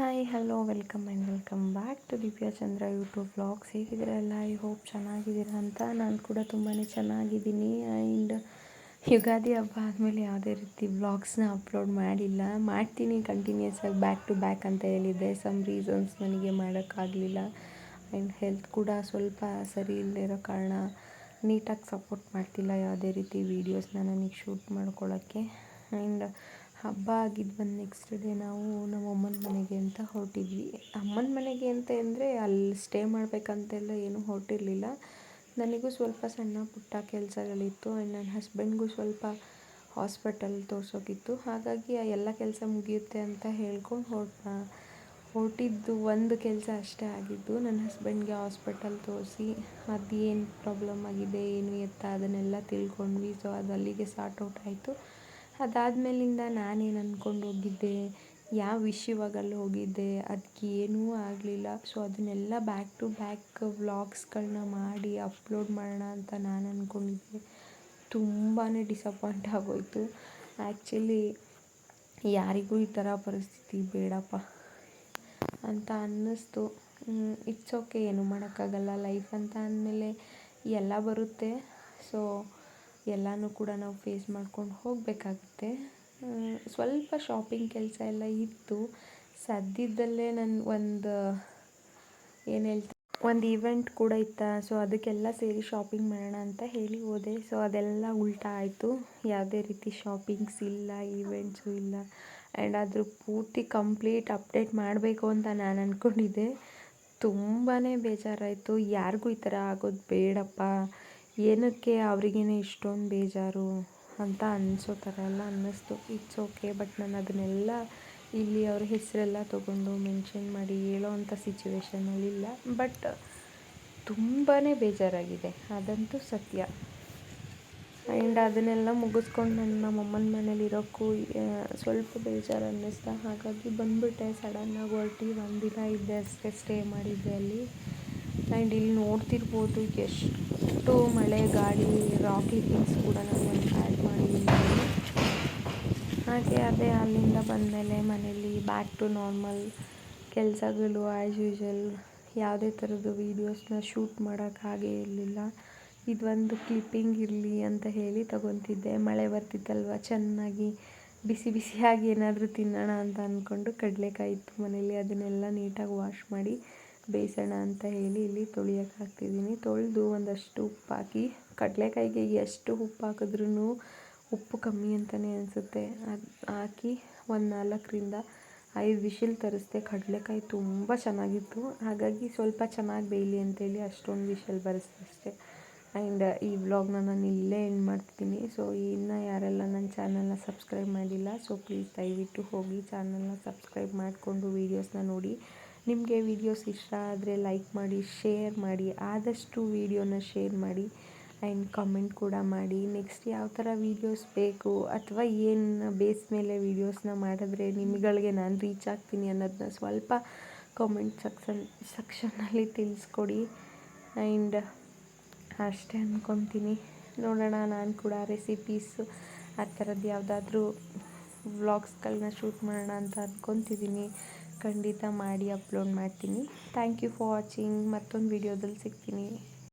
Hi hello welcome and welcome back to Divya Chandra YouTube vlogs ಹೇಗಿದ್ದೀರಲ್ಲ I hope ಚೆನ್ನಾಗಿದ್ದೀರಾ ಅಂತ. ನಾನು ಕೂಡ ತುಂಬಾ ಚೆನ್ನಾಗಿದ್ದೀನಿ. ಆ್ಯಂಡ್ ಯುಗಾದಿ ಹಬ್ಬ ಆದಮೇಲೆ ಯಾವುದೇ ರೀತಿ ಬ್ಲಾಗ್ಸ್ನ ಅಪ್ಲೋಡ್ ಮಾಡಿಲ್ಲ. ಮಾಡ್ತೀನಿ ಕಂಟಿನ್ಯೂಸ್ ಆಗಿ ಬ್ಯಾಕ್ ಟು ಬ್ಯಾಕ್ ಅಂತ ಹೇಳಿದ್ದೆ. ಸಮ್ ರೀಸನ್ಸ್ ನನಗೆ ಮಾಡೋಕ್ಕಾಗಲಿಲ್ಲ. ಆ್ಯಂಡ್ ಹೆಲ್ತ್ ಕೂಡ ಸ್ವಲ್ಪ ಸರಿ ಇಲ್ಲದೆ ಇರೋ ಕಾರಣ ನೀಟಾಗಿ ಸಪೋರ್ಟ್ ಮಾಡ್ತಿಲ್ಲ ಯಾವುದೇ ರೀತಿ ವೀಡಿಯೋಸ್ನ ನನಗೆ ಶೂಟ್ ಮಾಡ್ಕೊಳ್ಳೋಕ್ಕೆ. ಆ್ಯಂಡ್ ಹಬ್ಬ ಆಗಿದ್ದು ಬಂದು ನೆಕ್ಸ್ಟ್ ಡೇ ನಾವು ನಮ್ಮ ಅಮ್ಮನ ಮನೆಗೆ ಅಂತ ಹೊರಟಿದ್ವಿ. ಅಮ್ಮನ ಮನೆಗೆ ಅಂತ ಅಂದರೆ ಅಲ್ಲಿ ಸ್ಟೇ ಮಾಡಬೇಕಂತೆಲ್ಲ ಏನೂ ಹೊರಟಿರಲಿಲ್ಲ. ನನಗೂ ಸ್ವಲ್ಪ ಸಣ್ಣ ಪುಟ್ಟ ಕೆಲಸಗಳಿತ್ತು. ಆ್ಯಂಡ್ ನನ್ನ ಹಸ್ಬೆಂಡ್ಗೂ ಸ್ವಲ್ಪ ಹಾಸ್ಪಿಟಲ್ ತೋರಿಸೋಕಿತ್ತು. ಹಾಗಾಗಿ ಆ ಎಲ್ಲ ಕೆಲಸ ಮುಗಿಯುತ್ತೆ ಅಂತ ಹೇಳ್ಕೊಂಡು ಹೊರಟ ಹೊರಟಿದ್ದು ಒಂದು ಕೆಲಸ ಅಷ್ಟೇ ಆಗಿದ್ದು, ನನ್ನ ಹಸ್ಬೆಂಡ್ಗೆ ಹಾಸ್ಪಿಟಲ್ ತೋರಿಸಿ ಅದು ಏನು ಪ್ರಾಬ್ಲಮ್ ಆಗಿದೆ, ಏನು ಎತ್ತ ಅದನ್ನೆಲ್ಲ ತಿಳ್ಕೊಂಡ್ವಿ. ಸೊ ಅದು ಅಲ್ಲಿಗೆ ಸಾರ್ಟ್ ಔಟ್ ಆಯಿತು. ಅದಾದಮೇಲಿಂದ ನಾನೇನು ಅಂದ್ಕೊಂಡು ಹೋಗಿದ್ದೆ, ಯಾವ ವಿಷಯವಾಗಲ್ಲಿ ಹೋಗಿದ್ದೆ ಅದಕ್ಕೆ ಏನೂ ಆಗಲಿಲ್ಲ. ಸೊ ಅದನ್ನೆಲ್ಲ ಬ್ಯಾಕ್ ಟು ಬ್ಯಾಕ್ ವ್ಲಾಗ್ಸ್ಗಳನ್ನ ಮಾಡಿ ಅಪ್ಲೋಡ್ ಮಾಡೋಣ ಅಂತ ನಾನು ಅಂದ್ಕೊಂಡಿದ್ದೆ ತುಂಬಾ ಡಿಸಪಾಯಿಂಟ್ ಆಗೋಯಿತು. ಆ್ಯಕ್ಚುಲಿ ಯಾರಿಗೂ ಈ ಥರ ಪರಿಸ್ಥಿತಿ ಬೇಡಪ್ಪ ಅಂತ ಅನ್ನಿಸ್ತು. ಇಟ್ಸ್ ಓಕೆ ಏನು ಮಾಡೋಕ್ಕಾಗಲ್ಲ. ಲೈಫ್ ಅಂತ ಅಂದಮೇಲೆ ಎಲ್ಲ ಬರುತ್ತೆ. ಸೊ ಎಲ್ಲನೂ ಕೂಡ ನಾವು ಫೇಸ್ ಮಾಡ್ಕೊಂಡು ಹೋಗಬೇಕಾಗುತ್ತೆ. ಸ್ವಲ್ಪ ಶಾಪಿಂಗ್ ಕೆಲಸ ಎಲ್ಲ ಇತ್ತು. ಸದ್ಯದಲ್ಲೇ ನನ್ನ ಒಂದು, ಏನು ಹೇಳ್ತೀನಿ ಒಂದು ಈವೆಂಟ್ ಕೂಡ ಇತ್ತ ಸೊ ಅದಕ್ಕೆಲ್ಲ ಸೇರಿ ಶಾಪಿಂಗ್ ಮಾಡೋಣ ಅಂತ ಹೇಳಿ ಹೋದೆ. ಸೊ ಅದೆಲ್ಲ ಉಲ್ಟಾ ಆಯಿತು. ಯಾವುದೇ ರೀತಿ ಶಾಪಿಂಗ್ಸ್ ಇಲ್ಲ ಈವೆಂಟ್ಸು ಇಲ್ಲ. ಆ್ಯಂಡ್ ಅದ್ರ ಪೂರ್ತಿ ಕಂಪ್ಲೀಟ್ ಅಪ್ಡೇಟ್ ಮಾಡಬೇಕು ಅಂತ ನಾನು ಅಂದ್ಕೊಂಡಿದ್ದೆ ತುಂಬಾ ಬೇಜಾರಾಯಿತು. ಯಾರಿಗೂ ಈ ಥರ ಆಗೋದು ಬೇಡಪ್ಪ. ಏನಕ್ಕೆ ಅವ್ರಿಗೇನೆ ಇಷ್ಟೊಂದು ಬೇಜಾರು ಅಂತ ಅನ್ನಿಸೋ ಥರ ಎಲ್ಲ ಅನ್ನಿಸ್ತು. ಇಟ್ಸ್ ಓಕೆ ಬಟ್ ನಾನು ಅದನ್ನೆಲ್ಲ ಇಲ್ಲಿ ಅವ್ರ ಹೆಸರೆಲ್ಲ ತೊಗೊಂಡು ಮೆನ್ಷನ್ ಮಾಡಿ ಹೇಳೋ ಅಂಥ ಸಿಚುವೇಶನಲ್ಲಿಲ್ಲ ಬಟ್ ತುಂಬಾ ಬೇಜಾರಾಗಿದೆ. ಅದಂತೂ ಸತ್ಯ. ಆ್ಯಂಡ್ ಅದನ್ನೆಲ್ಲ ಮುಗಿಸ್ಕೊಂಡು ನನ್ನ ನಮ್ಮಮ್ಮನ ಮನೇಲಿ ಇರೋಕ್ಕೂ ಸ್ವಲ್ಪ ಬೇಜಾರು ಅನ್ನಿಸ್ತಾ ಹಾಗಾಗಿ ಬಂದುಬಿಟ್ಟೆ. ಸಡನ್ನಾಗಿ ಹೊರಟಿ ಒಂದು ದಿನ ಇದ್ದೆ ಅಷ್ಟೇ ಸ್ಟೇ ಮಾಡಿದ್ದೆ ಅಲ್ಲಿ. ಆ್ಯಂಡ್ ಇಲ್ಲಿ ನೋಡ್ತಿರ್ಬೋದು ಎಷ್ಟು ಮಳೆ, ಗಾಳಿ ರಾಕ್ ಕ್ಲಿಪ್ಪಿಂಗ್ಸ್ ಕೂಡ ನಾನು ಆ್ಯಡ್ ಮಾಡಿದ್ದೀನಿ ಹಾಗೆ ಅದೇ ಅಲ್ಲಿಂದ ಬಂದಮೇಲೆ ಮನೇಲಿ ಬ್ಯಾಕ್ ಟು ನಾರ್ಮಲ್ ಕೆಲಸಗಳು ಆ್ಯಸ್ ಯೂಶಲ್ ಯಾವುದೇ ಥರದ್ದು ವೀಡಿಯೋಸ್ನ ಶೂಟ್ ಮಾಡೋಕ್ಕಾಗೇ ಇರಲಿಲ್ಲ. ಇದೊಂದು ಕ್ಲಿಪ್ಪಿಂಗ್ ಇರಲಿ ಅಂತ ಹೇಳಿ ತಗೊತಿದ್ದೆ. ಮಳೆ ಬರ್ತಿತ್ತಲ್ವ, ಚೆನ್ನಾಗಿ ಬಿಸಿ ಬಿಸಿಯಾಗಿ ಏನಾದರೂ ತಿನ್ನೋಣ ಅಂತ ಅಂದ್ಕೊಂಡು ಕಡಲೆಕಾಯಿ ಇತ್ತು ಮನೇಲಿ ಅದನ್ನೆಲ್ಲ ನೀಟಾಗಿ ವಾಶ್ ಮಾಡಿ ಬೇಯಿಸೋಣ ಅಂತ ಹೇಳಿ ಇಲ್ಲಿ ತೊಳಿಯೋಕೆ ಹಾಕ್ತಿದ್ದೀನಿ. ತೊಳೆದು ಒಂದಷ್ಟು ಉಪ್ಪು ಹಾಕಿ, ಕಡಲೆಕಾಯಿಗೆ ಎಷ್ಟು ಉಪ್ಪು ಹಾಕಿದ್ರೂ ಉಪ್ಪು ಕಮ್ಮಿ ಅಂತಲೇ ಅನಿಸುತ್ತೆ. ಅದು ಹಾಕಿ ಒಂದು ನಾಲ್ಕರಿಂದ ಐದು ವಿಶಿಲ್ ತರಿಸ್ದೆ. ಕಡಲೆಕಾಯಿ ತುಂಬ ಚೆನ್ನಾಗಿತ್ತು. ಹಾಗಾಗಿ ಸ್ವಲ್ಪ ಚೆನ್ನಾಗಿ ಬೇಯಲಿ ಅಂತೇಳಿ ಅಷ್ಟೊಂದು ವಿಶಲ್ ಬರೆಸ್ದೆ ಅಷ್ಟೇ. ಆ್ಯಂಡ್ ಈ ವ್ಲಾಗ್ನ ನಾನು ಇಲ್ಲೇ ಎಂಡ್ ಮಾಡ್ತೀನಿ. ಸೊ ಇನ್ನು ಯಾರೆಲ್ಲ ನನ್ನ ಚಾನಲ್ನ ಸಬ್ಸ್ಕ್ರೈಬ್ ಮಾಡಿಲ್ಲ ಸೊ ಪ್ಲೀಸ್ ದಯವಿಟ್ಟು ಹೋಗಿ ಚಾನಲ್ನ ಸಬ್ಸ್ಕ್ರೈಬ್ ಮಾಡಿಕೊಂಡು ವೀಡಿಯೋಸ್ನ ನೋಡಿ. ನಿಮಗೆ ವೀಡಿಯೋಸ್ ಇಷ್ಟ ಆದರೆ ಲೈಕ್ ಮಾಡಿ ಶೇರ್ ಮಾಡಿ, ಆದಷ್ಟು ವೀಡಿಯೋನ ಶೇರ್ ಮಾಡಿ ಆ್ಯಂಡ್ ಕಮೆಂಟ್ ಕೂಡ ಮಾಡಿ. ನೆಕ್ಸ್ಟ್ ಯಾವ ಥರ ವೀಡಿಯೋಸ್ ಬೇಕು ಅಥವಾ ಏನು ಬೇಸ್ ಮೇಲೆ ವೀಡಿಯೋಸ್ನ ಮಾಡಿದ್ರೆ ನಿಮ್ಗಳಿಗೆ ನಾನು ರೀಚ್ ಆಗ್ತೀನಿ ಅನ್ನೋದನ್ನ ಸ್ವಲ್ಪ ಕಾಮೆಂಟ್ ಸೆಕ್ಷನ್ ಸೆಕ್ಷನಲ್ಲಿ ತಿಳಿಸ್ಕೊಡಿ. ಆ್ಯಂಡ್ ಅಷ್ಟೇ ಅಂದ್ಕೊತೀನಿ ನೋಡೋಣ, ನಾನು ಕೂಡ ರೆಸಿಪೀಸು ಆ ಥರದ್ದು ಯಾವುದಾದ್ರೂ ವ್ಲಾಗ್ಸ್ಗಳನ್ನ ಶೂಟ್ ಮಾಡೋಣ ಅಂತ ಅಂದ್ಕೊತಿದ್ದೀನಿ ಖಂಡಿತ ಮಾಡಿ ಅಪ್ಲೋಡ್ ಮಾಡ್ತೀನಿ. ಥ್ಯಾಂಕ್ ಯು ಫಾರ್ ವಾಚಿಂಗ್ ಮತ್ತೊಂದು ವಿಡಿಯೋದಲ್ಲಿ ಸಿಗ್ತೀನಿ.